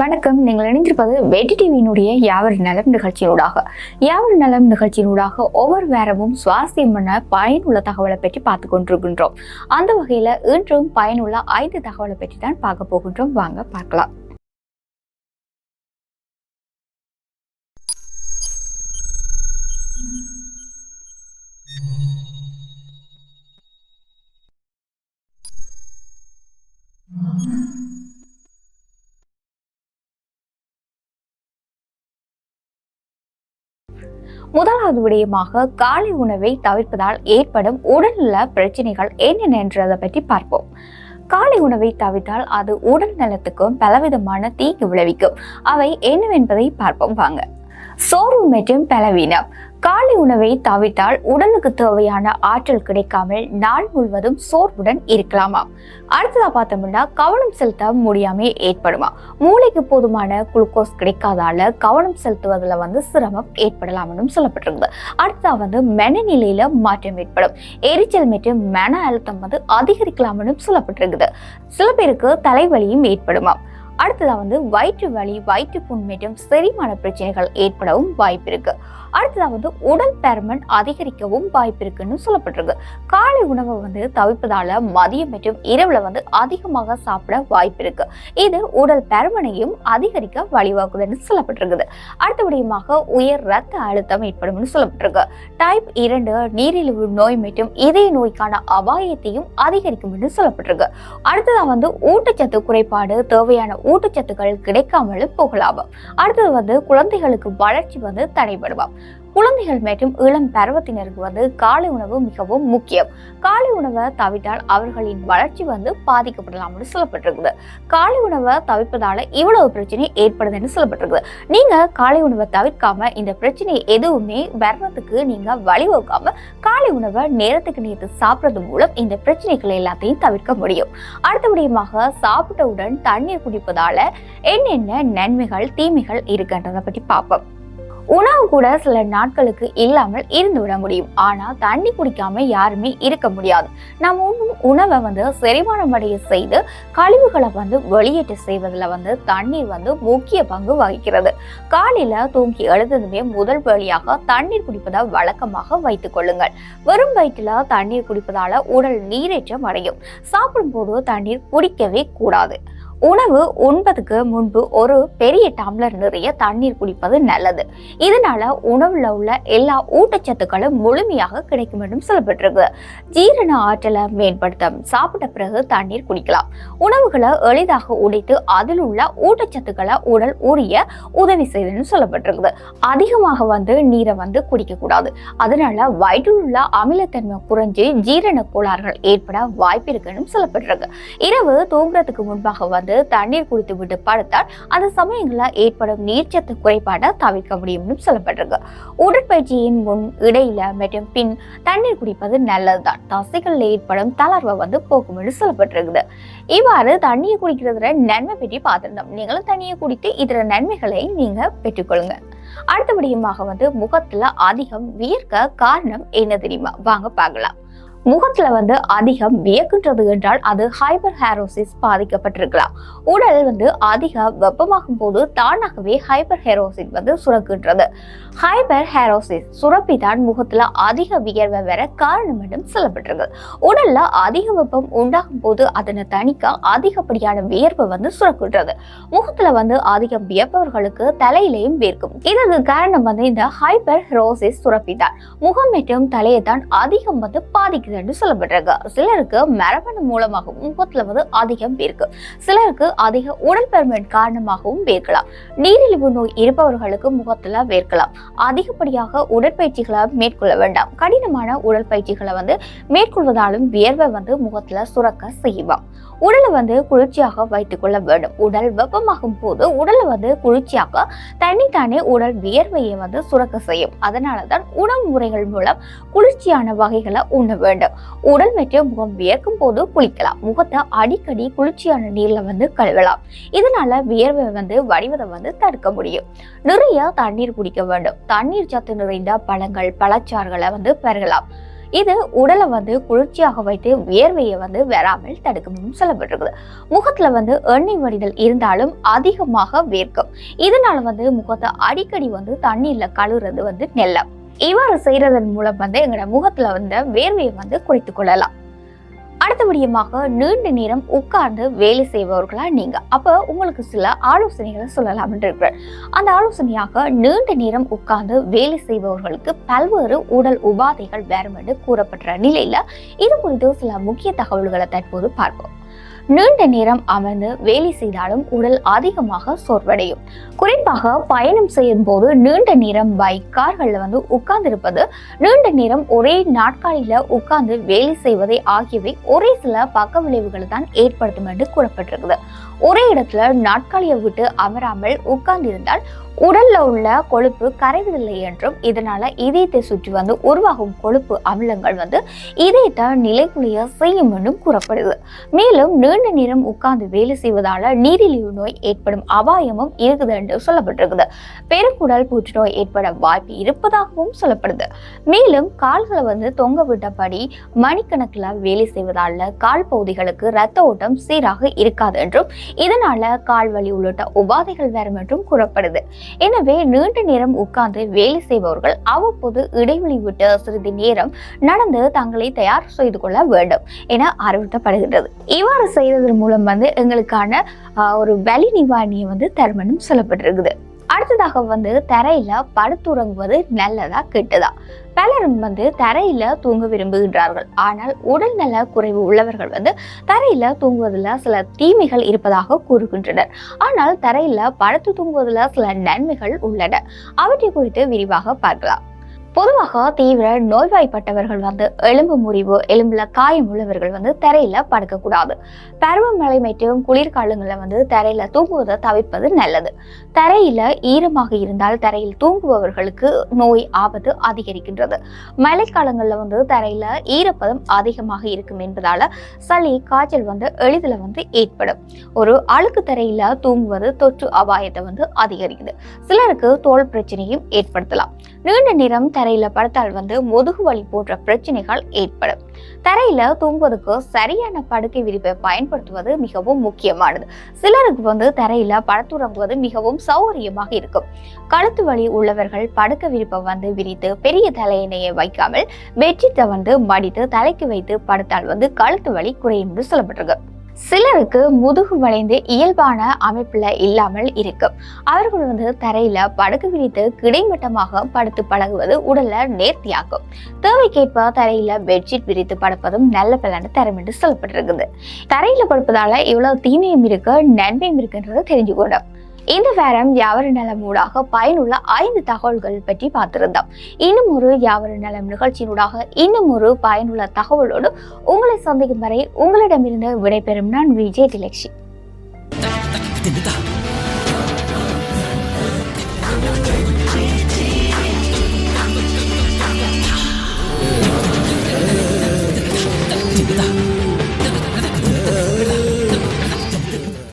வணக்கம். நீங்கள் இணைந்திருப்பது வெட்டி டிவியினுடைய யாவர் நலம் நிகழ்ச்சியினூடாக. யாவர் நலம் நிகழ்ச்சியினூடாக ஒவ்வொரு வாரமும் பண்ண பயனுள்ள தகவலை பற்றி பார்த்து கொண்டிருக்கின்றோம். அந்த வகையில இன்றும் பயனுள்ள ஐந்து தகவலை பற்றி தான் பார்க்க போகின்றோம். வாங்க பார்க்கலாம். முதலாவது விடயமாக காலை உணவை தவிர்ப்பதால் ஏற்படும் உடல்நல பிரச்சனைகள் என்னென்ன என்றதை பற்றி பார்ப்போம். காலை உணவை தவிர்த்தால் அது உடல் நலத்துக்கும் பலவிதமான தீங்கு விளைவிக்கும். அவை என்னவென்பதை பார்ப்போம். வாங்க. சோர்வு மற்றும் பலவீனம். காலை உணவை தவிர்த்தால் உடலுக்கு தேவையான ஆற்றல் கிடைக்காமல் நாள் முழுவதும் சோர்வுடன் இருக்கலாமாம். அடுத்ததா பார்த்தோம்னா கவனம் செலுத்த முடியாமே ஏற்படுமா. மூளைக்கு போதுமான குளுக்கோஸ் கிடைக்காதால கவனம் செலுத்துவதில் வந்து சிரமம் ஏற்படலாம்னு சொல்லப்பட்டிருக்குது. அடுத்ததா வந்து மனநிலையில மாற்றம் ஏற்படும். எரிச்சல் மற்றும் மன அழுத்தம் வந்து அதிகரிக்கலாம்னு சொல்லப்பட்டிருக்குது. சில பேருக்கு தலைவலியும் ஏற்படுமாம். அடுத்ததாக வந்து வயிற்று வலி வயிற்று புண் மற்றும் செரிமான பிரச்சனைகள் ஏற்படவும் வாய்ப்பு இருக்கு. அடுத்ததாக வந்து உடல் பருமன் அதிகரிக்கவும் வாய்ப்பு இருக்குன்னு சொல்லப்பட்டிருக்கு. காலை உணவை வந்து தவிப்பதால மதியம் மற்றும் இரவுல வந்து அதிகமாக சாப்பிட வாய்ப்பு இருக்கு. இது உடல் பருமனையும் அதிகரிக்க வழிவகுதுன்னு சொல்லப்பட்டிருக்குது. அடுத்தபடியமாக உயர் ரத்த அழுத்தம் ஏற்படும்னு சொல்லப்பட்டிருக்கு. டைப் இரண்டு நீரிழிவு நோய் மற்றும் இதய நோய்க்கான அபாயத்தையும் அதிகரிக்கும் என்று சொல்லப்பட்டிருக்கு. அடுத்ததாக வந்து ஊட்டச்சத்து குறைபாடு தேவையான ஊட்டச்சத்துக்கள் கிடைக்காமலும் போகலாம். அடுத்தது வந்து குழந்தைகளுக்கு வளர்ச்சி வந்து தடைபடுவாம் குழந்தைகள் மற்றும் இளம் பருவத்தினருக்கு வந்து காலை உணவு மிகவும் முக்கியம். காலை உணவை தவிட்டால் அவர்களின் வளர்ச்சி வந்து பாதிக்கப்படலாம்னு சொல்லப்பட்டிருக்குது. காலை உணவை தவிர்ப்பதால இவ்வளவு பிரச்சனை ஏற்படுதுன்னு சொல்லப்பட்டிருக்குது. நீங்க காலை உணவை தவிர்க்காம இந்த பிரச்சனை எதுவுமே வர்றதுக்கு நீங்க வழிவகுக்காம காலை உணவை நேரத்துக்கு நேரத்து சாப்பிட்றது மூலம் இந்த பிரச்சனைகள் எல்லாத்தையும் தவிர்க்க முடியும். அடுத்தபடியமாக சாப்பிட்டவுடன் தண்ணீர் குடிப்பதால என்னென்ன நன்மைகள் தீமைகள் இருக்குன்றதை பற்றி பார்ப்போம். உணவு கூட சில நாட்களுக்கு இல்லாமல் இருந்து விட முடியும். ஆனால் தண்ணி குடிக்காம யாருமே இருக்க முடியாது. நம்ம உண்ணும் உணவை வந்து செரிமானம் அடைய செய்து கழிவுகளை வந்து வெளியேற்ற செய்வதில் வந்து தண்ணீர் வந்து முக்கிய பங்கு வகிக்கிறது. காலையில் தூங்கி எழுந்ததுமே முதல் வழியாக தண்ணீர் குடிப்பதை வழக்கமாக வைத்துக் கொள்ளுங்கள். வெறும் வயிற்றில் தண்ணீர் குடிப்பதால் உடல் நீரேற்றம் அடையும். சாப்பிடும்போது தண்ணீர் குடிக்கவே கூடாது. உணவு உண்பதுக்கு முன்பு ஒரு பெரிய டம்ளர் நிறைய தண்ணீர் குடிப்பது நல்லது. இதனால உணவுல உள்ள எல்லா ஊட்டச்சத்துக்களும் முழுமையாக கிடைக்கும் என்றும் சொல்லப்பட்டிருக்கு. ஜீரண ஆற்றலை மேம்படுத்த சாப்பிட்ட பிறகு தண்ணீர் குடிக்கலாம். உணவுகளை எளிதாக உடைத்து அதில் உள்ள ஊட்டச்சத்துக்களை உடல் உரிய உதவி செய்யுதுன்னு சொல்லப்பட்டிருக்குது. அதிகமாக வந்து நீரை வந்து குடிக்க கூடாது அதனால வயிற்றில் உள்ள அமிலத்தன்மை குறைஞ்சு ஜீரண கோளாறுகள் ஏற்பட வாய்ப்பு இருக்குன்னு சொல்லப்பட்டிருக்கு. இரவு தூங்குறதுக்கு முன்பாக வந்து தண்ணீர் குடித்து விட்டு படுத்தால் அந்த சமயங்களில் ஏற்படும் நீர்ச்சத்து குறைபாடை தவிர்க்க முடியும்னு சொல்லப்பட்டிருக்கு உடற்பயிற்சியின் முன் இடையில மற்றும் பின் தண்ணீர் குடிப்பது நல்லதுதான். தசைகளில் ஏற்படும் தளர்வை வந்து போக்கும்னு என்று சொல்லப்பட்டிருக்குது. இவ்வாறு தண்ணியை குடிக்கிறதுல நன்மை பற்றி பார்த்திருந்தோம். நீங்களும் தண்ணியை குடித்து இதர நன்மைகளை நீங்க பெற்றுக்கொள்ளுங்க. அடுத்தபடியுமாக வந்து முகத்துல அதிகம் வியர்க்க காரணம் என்ன தெரியுமா? வாங்க பார்க்கலாம். முகத்துல வந்து அதிகம் வியக்குன்றது என்றால் அது ஹைபர் ஹேரோசிஸ் பாதிக்கப்பட்டிருக்கலாம். உடல் வந்து அதிக வெப்பமாகும் போது தானாகவே ஹைபர் ஹேரோசிஸ் வந்து சுரக்குன்றது. ஹைபர் ஹேரோசிஸ் சுரப்பி தான் முகத்துல அதிக வியர்வை வர காரணம் என்றும் சொல்லப்பட்டிருக்கு. உடல்ல அதிக வெப்பம் உண்டாகும் போது அதனை தணிக்க அதிகப்படியான வியர்வை வந்து சுரக்குன்றது. முகத்துல வந்து அதிகம் வியப்பவர்களுக்கு தலையிலையும் வியர்க்கும். இதற்கு காரணம் வந்து இந்த ஹைபர் ஹெரோசிஸ் சுரப்பி தான் முகம் மற்றும் தலையை தான் அதிகம் வந்து பாதிக்கிறது அப்படின்னு சொல்லப்பட்டிருக்கு. சிலருக்கு மரபணு மூலமாகவும் முகத்துல வந்து அதிகம் இருக்கு. சிலருக்கு அதிக உடல் பருமன் காரணமாகவும் வேர்க்கலாம் நீரிழிவு நோய் இருப்பவர்களுக்கு முகத்துல வேர்க்கலாம். அதிகப்படியாக உடற்பயிற்சிகளை மேற்கொள்ள வேண்டாம். கடினமான உடற்பயிற்சிகளை வந்து மேற்கொள்வதாலும் வியர்வை வந்து முகத்துல சுரக்க செய்வோம் உடலை வந்து குளிர்ச்சியாக வைத்துக் கொள்ள வேண்டும். உடல் வெப்பமாகும் போது உடலை வந்து குளிர்ச்சியாக தனித்தானே உடல் வியர்வையை வந்து சுரக்க செய்யும். அதனால தான் உணவு முறைகள் மூலம் குளிர்ச்சியான வகைகளை உண்ண வேண்டும். உடல் மற்றும் முகம் வியர்க்கும் போது குளிக்கலாம். முகத்தை அடிக்கடி குளிர்ச்சியான நீர்ல வந்து கழுவலாம். இதனால வியர்வை வந்து வடிவதை வந்து தடுக்க முடியும். நிறைய தண்ணீர் குடிக்க வேண்டும். தண்ணீர் சத்து நிறைந்த பழங்கள் பழச்சாறுகளை வந்து பெறலாம் இது உடலை வந்து குளிர்ச்சியாக வைத்து வியர்வையை வந்து வராமல் தடுக்கவும் சொல்லப்பட்டிருக்குது. முகத்துல வந்து எண்ணெய் வடிதல் இருந்தாலும் அதிகமாக வேர்க்கும் இதனால வந்து முகத்தை அடிக்கடி வந்து தண்ணீர்ல கழுவுறது வந்து நெல்லம். இவ்வாறு செய்கிறதன் மூலம் வந்து எங்களோட முகத்தில் வந்து வேர்வையை வந்து குறைத்து கொள்ளலாம். அடுத்தபடியமாக நீண்ட நேரம் உட்கார்ந்து வேலை செய்பவர்களா நீங்க. அப்ப உங்களுக்கு சில ஆலோசனைகளை சொல்லலாம் இருக்கிறேன் அந்த ஆலோசனையாக நீண்ட நேரம் உட்கார்ந்து வேலை செய்பவர்களுக்கு பல்வேறு உடல் உபாதைகள் வேறும் என்று கூறப்பட்ட நிலையில இது குறித்து சில முக்கிய தகவல்களை தற்போது பார்ப்போம். நீண்ட நேரம் அமர்ந்து வேலை செய்தாலும் உடல் அதிகமாக சோர்வடையும். குறிப்பாக பயணம் செய்யும் போது நீண்ட நேரம் பைக் கார்களில் வந்து உட்கார்ந்திருப்பது நீண்ட நேரம் ஒரே நாட்காலியில் உட்கார்ந்து வேலை செய்வதை ஆகியவை ஒரே சில பக்க விளைவுகளை தான் ஏற்படுத்தும் என்று கூறப்பட்டிருக்குது. ஒரே இடத்துல நாட்காலியை விட்டு அமராமல் உட்கார்ந்திருந்தால் உடல்ல உள்ள கொழுப்பு கரைவதில்லை என்றும் இதனால இதயத்தை சுற்றி வந்து உருவாகும் கொழுப்பு அமிலங்கள் வந்து இதயத்தை நிலைக்குலைய செய்யும் என்றும் கூறப்படுது. மேலும் நீண்ட நேரம் உட்கார்ந்து வேலை செய்வதால நீரிழிவு நோய் ஏற்படும் அபாயமும் இருக்குது என்று சொல்லப்பட்டிருக்குது. பெருங்குடல் புற்றுநோய் ஏற்பட வாய்ப்பு இருப்பதாகவும் சொல்லப்படுது. மேலும் கால்களை வந்து தொங்க விட்டபடி மணிக்கணக்கில் வேலை செய்வதால கால் பகுதிகளுக்கு இரத்த ஓட்டம் சீராக இருக்காது என்றும் இதனால கால் வலி உள்ளிட்ட உபாதைகள் வரும் என்றும் கூறப்படுது. எனவே நீண்ட நேரம் உட்கார்ந்து வேலை செய்பவர்கள் அவ்வப்போது இடைவெளி விட்டு சிறிது நேரம் நடந்து தங்களை தயார் செய்து கொள்ள வேண்டும் என அறிவுறுத்தப்படுகின்றது. இவ்வாறு செய்வதன் மூலம் வந்து எங்களுக்கான ஒரு வலி நிவாரணியை வந்து தருமணம் சொல்லப்பட்டிருக்குது. அடுத்ததாக வந்து தரையில படுத்துறங்குவது நல்லதா கெட்டதா? பலரும் வந்து தரையில தூங்க விரும்புகின்றார்கள். ஆனால் உடல் நல குறைவு உள்ளவர்கள் வந்து தரையில தூங்குவதில் சில தீமைகள் இருப்பதாக கூறுகின்றனர். ஆனால் தரையில படுத்து தூங்குவதில் சில நன்மைகள் உள்ளன. அவற்றை குறித்து விரிவாக பார்க்கலாம். பொதுவாக தீவிர நோய்வாய்ப்பட்டவர்கள் வந்து எலும்பு முறிவு எலும்புல காயம் உள்ளவர்கள் வந்து தரையில படுக்கக்கூடாது பருவமழை மற்றும் குளிர்காலங்களில் வந்து தரையில தூங்குவதை தவிர்ப்பது நல்லது. தரையில ஈரமாக இருந்தால் தரையில் தூங்குபவர்களுக்கு நோய் ஆபத்து அதிகரிக்கின்றது. மழைக்காலங்களில் வந்து தரையில ஈரப்பதம் அதிகமாக இருக்கும் என்பதால சளி காய்ச்சல் வந்து எளிதில் வந்து ஏற்படும். ஒரு அழுக்கு தரையில தூங்குவது தொற்று அபாயத்தை வந்து அதிகரிக்குது. சிலருக்கு தோல் பிரச்சனையும் ஏற்படுத்தலாம். நீண்ட நேரம் தரையில படுத்தால் வந்து முதுகு வலி போன்ற பிரச்சனைகள் ஏற்படும். தரையில தூங்குவதற்கு சரியான படுக்கை விரிப்பை பயன்படுத்துவது மிகவும் முக்கியமானது. சிலருக்கு வந்து தரையில படுத்துறங்குவது மிகவும் சௌகரியமாக இருக்கும். கழுத்து வலி உள்ளவர்கள் படுக்க விரிப்பை வந்து விரித்து பெரிய தலையணையை வைக்காமல் பெட்ஷீட்டை வந்து மடித்து தலைக்கு வைத்து படுத்தால் வந்து கழுத்து வலி குறையும் என்று சொல்லப்பட்டிருக்கு. சிலருக்கு முதுகு வளைந்து இயல்பான அமைப்புல இல்லாமல் இருக்கும் அவர்கள் வந்து தரையில படுக்க விரித்து கிடைமட்டமாக படுத்து பழகுவது உடலை நேர்த்தியாக்கும். தேவைக்கேற்ப தரையில பெட்ஷீட் விரித்து படுப்பதும் நல்ல பலனை தரும் என்று சொல்லப்பட்டிருக்குது. தரையில படுப்பதால இவ்வளவு தீமையும் இருக்கு நன்மையும் இருக்குன்றது தெரிஞ்சுக்கொண்டோம். இந்த வாரம் யாவர நலம் ஊடாக பயனுள்ள ஐந்து தகவல்கள் பற்றி பார்த்திருந்தோம். இன்னும் ஒரு யாவர நலம் நிகழ்ச்சியினூடாக இன்னும் ஒரு பயனுள்ள தகவலோடு உங்களை சந்திக்கும் வரை உங்களிடமிருந்து விடைபெறும் நான் விஜய் டிலக்ஷி. 진짜